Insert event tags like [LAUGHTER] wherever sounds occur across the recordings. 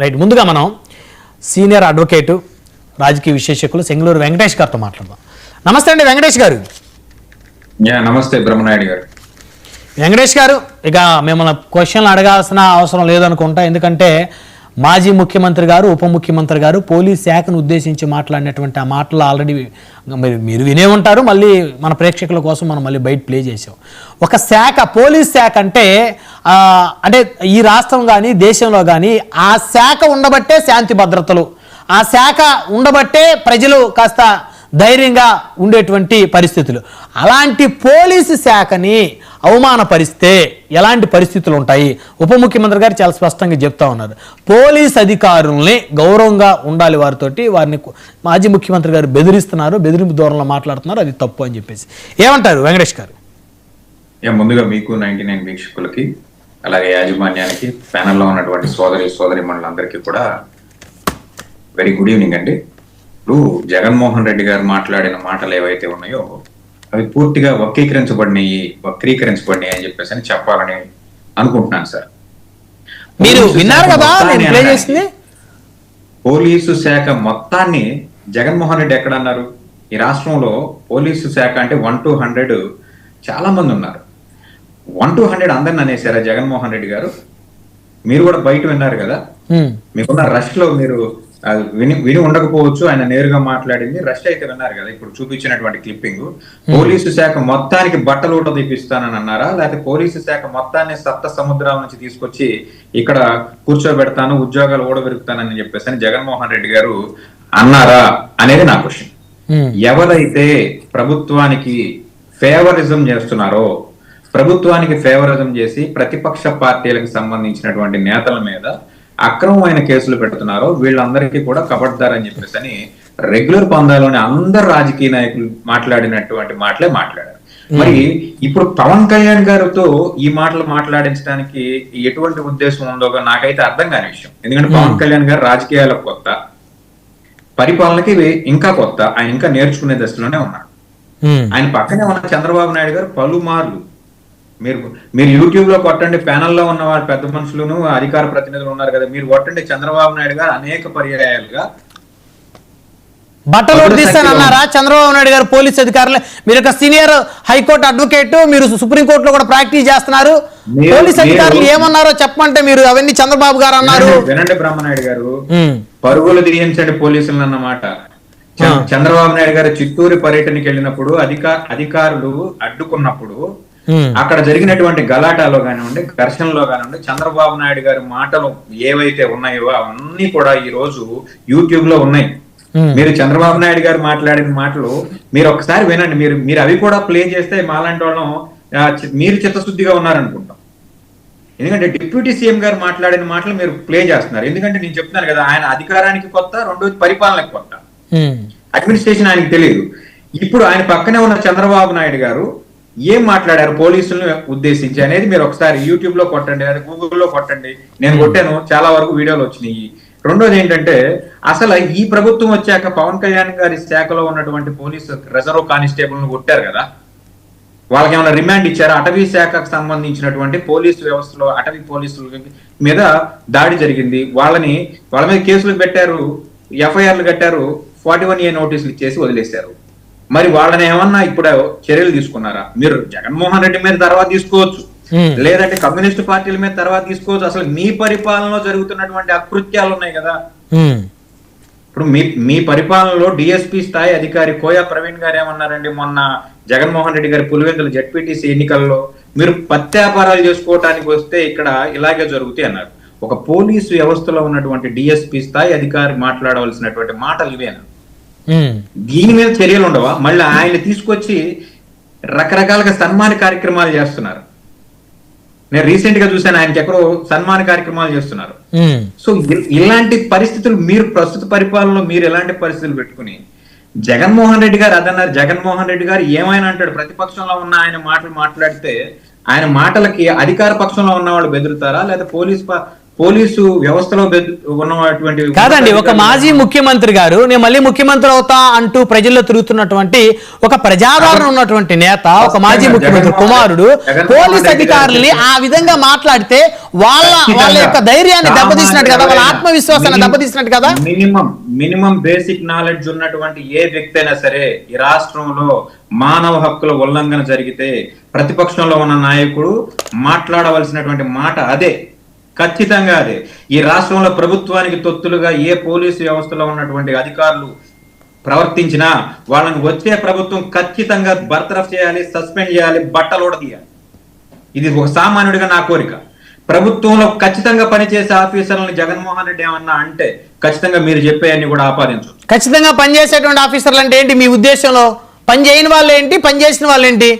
Right ముందుగా మనం senior advocate రాజకీయ విశేషకులు సెంగళూరు వెంకటేష్ గారితో మాట్లాడదాం. నమస్తే అండి వెంకటేష్ గారు. నమస్తే బ్రహ్మనాయుడు గారు. వెంకటేష్ గారు ఇక మిమ్మల్ని క్వశ్చన్లు అడగాల్సిన అవసరం లేదనుకుంటా ఎందుకంటే మాజీ ముఖ్యమంత్రి గారు ఉప ముఖ్యమంత్రి గారు పోలీస్ శాఖను ఉద్దేశించి మాట్లాడినటువంటి ఆ మాటలు ఆల్రెడీ మీరు మీరు వినే ఉంటారు మళ్ళీ మన ప్రేక్షకుల కోసం మనం మళ్ళీ బయట ప్లే చేసాం ఒక శాఖ పోలీస్ శాఖ అంటే అంటే ఈ రాష్ట్రం కానీ దేశంలో కానీ ఆ శాఖ ఉండబట్టే శాంతి భద్రతలు. ఆ శాఖ ఉండబట్టే ప్రజలు కాస్త ధైర్యంగా ఉండేటువంటి పరిస్థితులు. అలాంటి పోలీసు శాఖని అవమానపరిస్తే ఎలాంటి పరిస్థితులు ఉంటాయి? ఉప ముఖ్యమంత్రి గారు చాలా స్పష్టంగా చెప్తా ఉన్నారు. పోలీస్ అధికారుల్ని గౌరవంగా ఉండాలి వారితోటి వారిని మాజీ ముఖ్యమంత్రి గారు బెదిరిస్తున్నారు బెదిరింపు ధోరణిలో మాట్లాడుతున్నారు అది తప్పు అని చెప్పేసి. ఏమంటారు వెంకటేష్ గారు? ముందుగా మీకు నైన్టీ నైన్ వీక్షకులకి అలాగే యాజమాన్యానికి ప్యానల్లో ఉన్నటువంటి సోదరి సోదరి మండలందరికీ కూడా వెరీ గుడ్ ఈవినింగ్ అండి. ఇప్పుడు జగన్మోహన్ రెడ్డి గారు మాట్లాడిన మాటలు ఏవైతే ఉన్నాయో అవి పూర్తిగా వక్రీకరించబడినాయి వక్రీకరించబడినాయి అని చెప్పేసి అని చెప్పాలని అనుకుంటున్నాను సార్. మీరు పోలీసు విన్నారు శాఖ కదా పోలీసు శాఖ మొత్తాన్ని జగన్మోహన్ రెడ్డి ఎక్కడ అన్నారు ఈ రాష్ట్రంలో పోలీసు శాఖ అంటే వన్ టు హండ్రెడ్ చాలా మంది ఉన్నారు. వన్ టు హండ్రెడ్ అందరిని అనేసారా జగన్మోహన్ రెడ్డి గారు? మీరు కూడా బయట విన్నారు కదా. మీకున్న రష్లో మీరు విని విని ఉండకపోవచ్చు. ఆయన నేరుగా మాట్లాడింది. రష్ అయితే విన్నారు కదా ఇప్పుడు చూపించినటువంటి క్లిప్పింగ్. పోలీసు శాఖ మొత్తానికి బట్టలు ఊట తీపిస్తానని అన్నారా? లేకపోతే పోలీసు శాఖ మొత్తాన్ని సప్త సముద్రాల నుంచి తీసుకొచ్చి ఇక్కడ కూర్చోబెడతాను ఉద్యోగాలు ఊడబెరుకుతానని చెప్పేసి అని జగన్మోహన్ రెడ్డి గారు అన్నారా అనేది నా క్వశ్చన్. హ్మ్. ఎవరైతే ప్రభుత్వానికి ఫేవరిజం చేస్తున్నారో ప్రభుత్వానికి ఫేవరిజం చేసి ప్రతిపక్ష పార్టీలకు సంబంధించినటువంటి నేతల మీద అక్రమమైన కేసులు పెడుతున్నారో వీళ్ళందరికీ కూడా కబడ్దార్ అని చెప్పేసి అని రెగ్యులర్ పందాలోని అందరు రాజకీయ నాయకులు మాట్లాడినటువంటి మాటలే మాట్లాడారు. మరి ఇప్పుడు పవన్ కళ్యాణ్ గారితో ఈ మాటలు మాట్లాడించడానికి ఎటువంటి ఉద్దేశం ఉందో నాకైతే అర్థం కాని విషయం. ఎందుకంటే పవన్ కళ్యాణ్ గారు రాజకీయాలకు కొత్త పరిపాలనకి ఇంకా కొత్త ఆయన ఇంకా నేర్చుకునే దశలోనే ఉన్నారు. హ్మ్. ఆయన పక్కనే ఉన్న చంద్రబాబు నాయుడు గారు పలుమార్లు మీరు మీరు యూట్యూబ్లో కొట్టండి ప్యానల్లో ఉన్న వాళ్ళ పెద్ద మనుషులను అధికార ప్రతినిధులు ఉన్నారు కదా మీరు కొట్టండి చంద్రబాబు నాయుడు గారు అనేక పర్యాయాలుగా. బట్టలు ఉడిస్తానన్నారా చంద్రబాబు నాయుడు గారు పోలీస్ అధికారులు. మీరు ఒక సీనియర్ హైకోర్టు అడ్వకేట్ మీరు సుప్రీం కోర్టులో కూడా ప్రాక్టీస్ చేస్తున్నారు. పోలీస్ అధికారులు ఏమన్నారో చెప్పమంటే మీరు అవన్నీ చంద్రబాబు గారు అన్నారు. వినండి- బ్రహ్మనాయుడు గారు. పరుగులు తీయించండి పోలీసులు అన్నమాట. చంద్రబాబు నాయుడు గారు చిత్తూరు పర్యటనకి వెళ్ళినప్పుడు అధిక అధికారులు అడ్డుకున్నప్పుడు అక్కడ జరిగినటువంటి గలాటాలో కానివ్వండి ఘర్షణలో కానివ్వండి చంద్రబాబు నాయుడు గారి మాటలు ఏవైతే ఉన్నాయో అవన్నీ కూడా ఈ రోజు యూట్యూబ్లో ఉన్నాయి. ఉమ్, మీరు చంద్రబాబు నాయుడు గారు మాట్లాడిన మాటలు మీరు ఒకసారి వినండి. మీరు మీరు అవి కూడా ప్లే చేస్తే మాలాంటి వాళ్ళం మీరు చిత్తశుద్ధిగా ఉన్నారనుకుంటాం. ఎందుకంటే డిప్యూటీ సీఎం గారు మాట్లాడిన మాటలు మీరు ప్లే చేస్తున్నారు. ఎందుకంటే నేను చెప్తున్నాను కదా ఆయన అధికారానికి కొత్త రెండోది పరిపాలనకి కొత్త. అడ్మినిస్ట్రేషన్ ఆయనకి తెలియదు ఇప్పుడు ఆయన పక్కనే ఉన్న చంద్రబాబు నాయుడు గారు ఏం మాట్లాడారు పోలీసులను ఉద్దేశించి అనేది మీరు ఒకసారి యూట్యూబ్లో కొట్టండి అది గూగుల్లో కొట్టండి. నేను కొట్టాను చాలా వరకు వీడియోలు వచ్చినాయి. రెండోది ఏంటంటే అసలు ఈ ప్రభుత్వం వచ్చాక పవన్ కళ్యాణ్ గారి శాఖలో ఉన్నటువంటి పోలీసు రిజర్వ్ కానిస్టేబుల్ను కొట్టారు కదా. వాళ్ళకి ఏమైనా రిమాండ్ ఇచ్చారా? అటవీ శాఖకు సంబంధించినటువంటి పోలీసు వ్యవస్థలో అటవీ పోలీసుల మీద దాడి జరిగింది. వాళ్ళని వాళ్ళ మీద కేసులు పెట్టారు ఎఫ్ఐఆర్లు కట్టారు ఫార్టీ వన్ ఏ నోటీసులు ఇచ్చేసి వదిలేశారు. మరి వాళ్ళని ఏమన్నా ఇప్పుడు చర్యలు తీసుకున్నారా? మీరు జగన్మోహన్ రెడ్డి మీద తర్వాత తీసుకోవచ్చు. లేదంటే కమ్యూనిస్ట్ పార్టీల మీద తర్వాత తీసుకోవచ్చు. అసలు మీ పరిపాలనలో జరుగుతున్నటువంటి అకృత్యాలు ఉన్నాయి కదా ఇప్పుడు మీ మీ పరిపాలనలో డిఎస్పీ స్థాయి అధికారి కోయా ప్రవీణ్ గారు ఏమన్నారండి? మొన్న జగన్మోహన్ రెడ్డి గారి పులివెందుల జడ్పీటీసీ ఎన్నికల్లో మీరు పత్యాపారాలు చేసుకోవటానికి వస్తే ఇక్కడ ఇలాగే జరుగుతాయి అన్నారు. ఒక పోలీసు వ్యవస్థలో ఉన్నటువంటి డిఎస్పీ స్థాయి అధికారి మాట్లాడవలసినటువంటి మాటలు ఇవేనా దీని మీద చర్యలు ఉండవా? మళ్ళీ ఆయన తీసుకొచ్చి రకరకాలుగా సన్మాన కార్యక్రమాలు చేస్తున్నారు. నేను రీసెంట్గా చూశాను ఆయనకి ఎక్కడో సన్మాన కార్యక్రమాలు చేస్తున్నారు. ఉమ్, సో ఇలాంటి పరిస్థితులు మీరు ప్రస్తుత పరిపాలనలో మీరు ఎలాంటి పరిస్థితులు పెట్టుకుని జగన్మోహన్ రెడ్డి గారు అదన్నారు జగన్మోహన్ రెడ్డి గారు ఏమైనా అంటాడు? ప్రతిపక్షంలో ఉన్న ఆయన మాటలు మాట్లాడితే ఆయన మాటలకి అధికార పక్షంలో ఉన్న వాళ్ళు బెదురుతారా? లేదా పోలీస్ పోలీసు వ్యవస్థలో ఉన్నటువంటి కాదండి ఒక మాజీ ముఖ్యమంత్రి గారు నేను మళ్ళీ ముఖ్యమంత్రి అవుతా అంటూ ప్రజల్లో తిరుగుతున్నటువంటి ఒక ప్రజాదరణ ఉన్నటువంటి నేత ఒక మాజీ ముఖ్యమంత్రి కుమారుడు పోలీస్ అధికారుల్ని ఆ విధంగా మాట్లాడితే వాళ్ళ వాళ్ళ యొక్క ధైర్యాన్ని దెబ్బతీసినట్టు కదా వాళ్ళ ఆత్మవిశ్వాసాన్ని దెబ్బతీసినట్టు కదా? మినిమం మినిమం బేసిక్ నాలెడ్జ్ ఉన్నటువంటి ఏ వ్యక్తి అయినా సరే ఈ రాష్ట్రంలో మానవ హక్కుల ఉల్లంఘన జరిగితే ప్రతిపక్షంలో ఉన్న నాయకుడు మాట్లాడవలసినటువంటి మాట అదే. ఖచ్చితంగా అదే. ఈ రాష్ట్రంలో ప్రభుత్వానికి తొత్తులుగా ఏ పోలీసు వ్యవస్థలో ఉన్నటువంటి అధికారులు ప్రవర్తించినా వాళ్ళని వచ్చే ప్రభుత్వం ఖచ్చితంగా బర్తరఫ్ చేయాలి సస్పెండ్ చేయాలి బట్టలు తీయాలి ఇది ఒక సామాన్యుడిగా నా కోరిక. ప్రభుత్వంలో ఖచ్చితంగా పనిచేసే ఆఫీసర్లను జగన్మోహన్ రెడ్డి ఏమన్నా అంటే ఖచ్చితంగా మీరు చెప్పేయన్ని కూడా ఆపాదించు ఖచ్చితంగా పనిచేసేటువంటి ఆఫీసర్లు అంటే ఏంటి? మీ ఉద్దేశంలో పని చేయని వాళ్ళు ఏంటి? పనిచేసిన వాళ్ళు ఏంటి?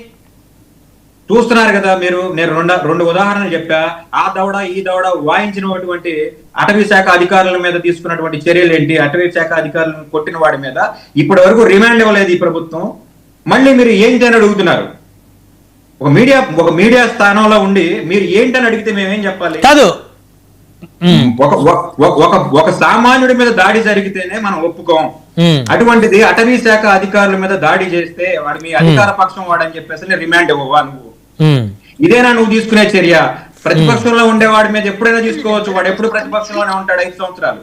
చూస్తున్నారు కదా మీరు. నేను రెండు రెండు ఉదాహరణలు చెప్పా. ఆ దవడ ఈ దవడ వాయించినటువంటి అటవీ శాఖ అధికారుల మీద తీసుకున్నటువంటి చర్యలు ఏంటి? అటవీ శాఖ అధికారులను కొట్టిన వాడి మీద ఇప్పటి వరకు రిమాండ్ ఇవ్వలేదు ఈ ప్రభుత్వం. మళ్ళీ మీరు ఏంటి అని అడుగుతున్నారు? ఒక మీడియా ఒక మీడియా స్థానంలో ఉండి మీరు ఏంటని అడిగితే మేమేం చెప్పాలి? కాదు. ఒక ఒక- ఒక ఒక సామాన్యుడి మీద దాడి జరిగితేనే మనం ఒప్పుకోం. అటువంటిది అటవీ శాఖ అధికారుల మీద దాడి చేస్తే వాడు మీ అధికార పక్షం వాడని చెప్పేసి రిమాండ్ ఇవ్వవా నువ్వు? ఇదేనా నువ్వు తీసుకునే చర్య? ప్రతిపక్షంలో ఉండేవాడి మీద ఎప్పుడైనా తీసుకోవచ్చు వాడు ఎప్పుడు ప్రతిపక్షంలోనే ఉంటాడు ఐదు సంవత్సరాలు.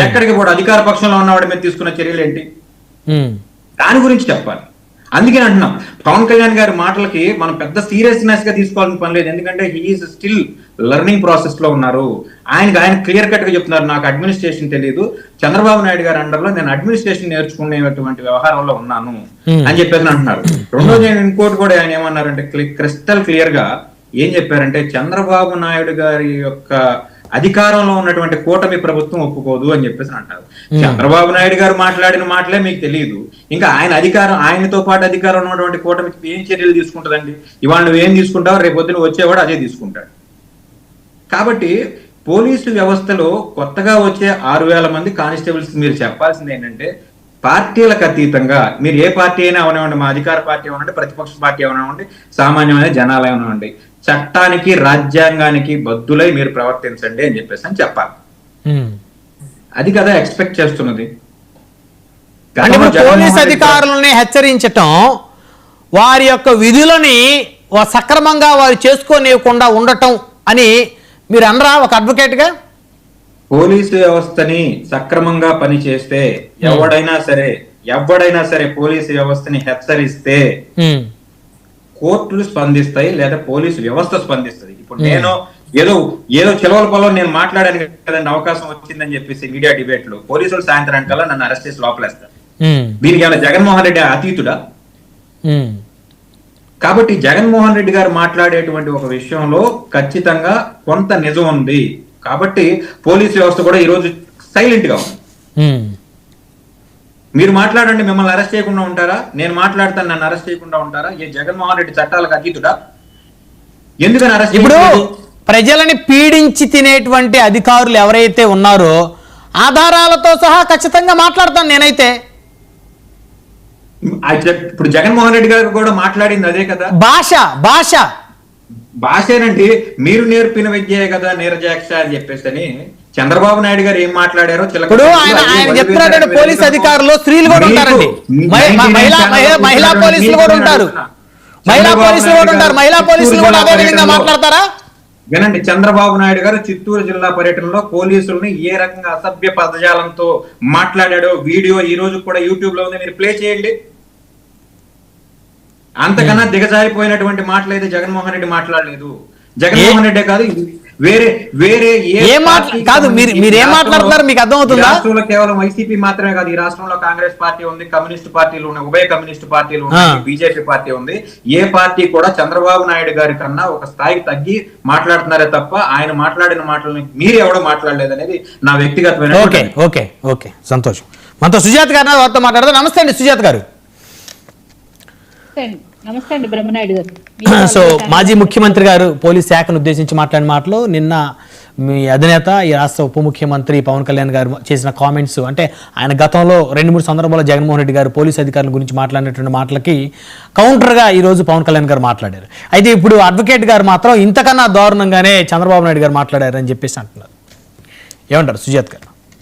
ఎక్కడికి కూడా అధికార పక్షంలో ఉన్నవాడి మీద తీసుకున్న చర్యలు ఏంటి. దాని గురించి చెప్పాలి. అందుకే అంటున్నాం పవన్ కళ్యాణ్ గారి మాటలకి మనం పెద్ద సీరియస్నెస్గా తీసుకోవాలని పని లేదు. ఎందుకంటే హీఈస్ స్టిల్ లెర్నింగ్ ప్రాసెస్లో ఉన్నారు. ఆయనకి ఆయన క్లియర్ కట్గా చెప్తున్నారు నాకు అడ్మినిస్ట్రేషన్ తెలియదు చంద్రబాబు నాయుడు గారి అండర్లో నేను అడ్మినిస్ట్రేషన్ నేర్చుకునేటువంటి వ్యవహారంలో ఉన్నాను Hmm. అని చెప్పేసి అంటున్నారు. రెండోది నేను ఇంకోటి కూడా ఆయన ఏమన్నారంటే క్రిస్టల్ క్లియర్గా ఏం చెప్పారంటే చంద్రబాబు నాయుడు గారి యొక్క అధికారంలో ఉన్నటువంటి కూటమి ప్రభుత్వం ఒప్పుకోదు అని చెప్పేసి అంటారు. చంద్రబాబు నాయుడు గారు మాట్లాడిన మాటలే మీకు తెలియదు ఇంకా ఆయన అధికారం ఆయనతో పాటు అధికారంలో ఉన్నటువంటి కూటమికి ఏం చర్యలు తీసుకుంటుందండి? ఇవాళ నువ్వు ఏం తీసుకుంటావు రేపు పొద్దున వచ్చేవాడు అదే తీసుకుంటాడు. కాబట్టి పోలీసు వ్యవస్థలో కొత్తగా వచ్చే ఆరు వేల మంది కానిస్టేబుల్స్ మీరు చెప్పాల్సింది ఏంటంటే పార్టీలకు అతీతంగా మీరు ఏ పార్టీ అయినా అవనివ్వండి మా అధికార పార్టీ అవనండి ప్రతిపక్ష పార్టీ అవనివ్వండి సామాన్యమైన జనాలు అవనివ్వండి. చట్టానికి రాజ్యాంగానికి బద్దులై మీరు ప్రవర్తించండి అని చెప్పేసి అని చెప్పాలి. అది కదా ఎక్స్పెక్ట్ చేస్తున్నది. పోలీస్ అధికారులని హెచ్చరించటం వారి యొక్క విధులని సక్రమంగా వారు చేసుకోనివ్వకుండా ఉండటం అని మీరు అనరా ఒక అడ్వకేట్గా పోలీసు వ్యవస్థని సక్రమంగా పనిచేస్తే ఎవడైనా సరే ఎవడైనా సరే పోలీసు వ్యవస్థని హెచ్చరిస్తే కోర్టులు స్పందిస్తాయి లేదా పోలీసు వ్యవస్థ స్పందిస్తుంది. ఇప్పుడు నేను ఏదో ఏదో చిలవల పొలం నేను మాట్లాడాను కదండి అవకాశం వచ్చిందని చెప్పేసి మీడియా డిబేట్లో పోలీసులు సాయంత్రం కల్లా నన్ను అరెస్ట్ చేసి లోపలేస్తారు. దీనికి ఏమైనా జగన్మోహన్ రెడ్డి అతీతుడా? కాబట్టి జగన్మోహన్ రెడ్డి గారు మాట్లాడేటువంటి ఒక విషయంలో ఖచ్చితంగా కొంత నిజం ఉంది. కాబట్టి పోలీస్ వ్యవస్థ కూడా ఈ రోజు సైలెంట్గా ఉంది. మీరు మాట్లాడండి మిమ్మల్ని అరెస్ట్ చేయకుండా ఉంటారా? నేను మాట్లాడతాను నన్ను అరెస్ట్ చేయకుండా ఉంటారా? ఏ జగన్మోహన్ రెడ్డి చట్టాలకు అతీతుడా? ఎందుకని అరెస్ట్ ఇప్పుడు? ప్రజలని పీడించి తినేటువంటి అధికారులు ఎవరైతే ఉన్నారో ఆధారాలతో సహా ఖచ్చితంగా మాట్లాడతాను నేనైతే. ఇప్పుడు జగన్మోహన్ రెడ్డి గారు కూడా మాట్లాడింది అదే కదా? భాష భాష. భాషేనండి మీరు నేర్పిన విద్యే కదా నీరజాక్ష అని చెప్పేసి అని చంద్రబాబు నాయుడు గారు ఏం మాట్లాడారో ఇప్పుడు ఆయన ఆయన చెప్తున్నాడు పోలీస్ అధికారులు స్త్రీలు కూడా ఉంటారండి. మహిళా పోలీసులు కూడా ఉంటారు. మహిళా పోలీసులు కూడా ఉంటారు. మహిళా పోలీసులు కూడా అదే విధంగా మాట్లాడతారా? వినండి చంద్రబాబు నాయుడు గారు చిత్తూరు జిల్లా పర్యటనలో పోలీసుల్ని ఏ రకంగా అసభ్య పదజాలంతో మాట్లాడాడో వీడియో ఈ రోజు కూడా యూట్యూబ్లో ఉంది. మీరు ప్లే చేయండి. అంతకన్నా దిగజారిపోయినటువంటి మాటలు అయితే జగన్మోహన్ రెడ్డి మాట్లాడలేదు. జగన్మోహన్ రెడ్డే కాదు వేరే వేరే ఏ కాదు, మీరు- మీరు ఏం మాట్లాడుతున్నారు? మీకు అర్థమవుతుందా? రాష్ట్రంలో కేవలం వైసీపీ మాత్రమే కాదు ఈ రాష్ట్రంలో కాంగ్రెస్ పార్టీ ఉంది కమ్యూనిస్ట్ పార్టీలు ఉన్నాయి ఉభయ కమ్యూనిస్ట్ పార్టీలు ఉన్నాయి. బీజేపీ పార్టీ ఉంది. ఏ పార్టీ కూడా చంద్రబాబు నాయుడు గారి కన్నా ఒక స్థాయికి తగ్గి మాట్లాడుతున్నారే తప్ప ఆయన మాట్లాడిన మాటలని మీరు ఎవడో మాట్లాడలేదు అనేది నా వ్యక్తిగతమైన ఓకే ఓకే ఓకే సంతోషం. మనతో సుజాత గారు వారితో మాట్లాడదాం. నమస్తే అండి సుజాత గారు. [CLEARS THROAT] సో మాజీ ముఖ్యమంత్రి గారు పోలీస్ శాఖను ఉద్దేశించి మాట్లాడిన మాటలు నిన్న మీ అధినేత ఈ రాష్ట్ర ఉప ముఖ్యమంత్రి పవన్ కళ్యాణ్ గారు చేసిన కామెంట్స్ అంటే ఆయన గతంలో రెండు మూడు సందర్భాల్లో జగన్మోహన్ రెడ్డి గారు పోలీస్ అధికారుల గురించి మాట్లాడినటువంటి మాటలకి కౌంటర్గా ఈ రోజు పవన్ కళ్యాణ్ గారు మాట్లాడారు. అయితే ఇప్పుడు అడ్వకేట్ గారు మాత్రం ఇంతకన్నా దారుణంగానే చంద్రబాబు నాయుడు గారు మాట్లాడారు అని చెప్పేసి అంటున్నారు. ఏమంటారు సుజాత్ గారు?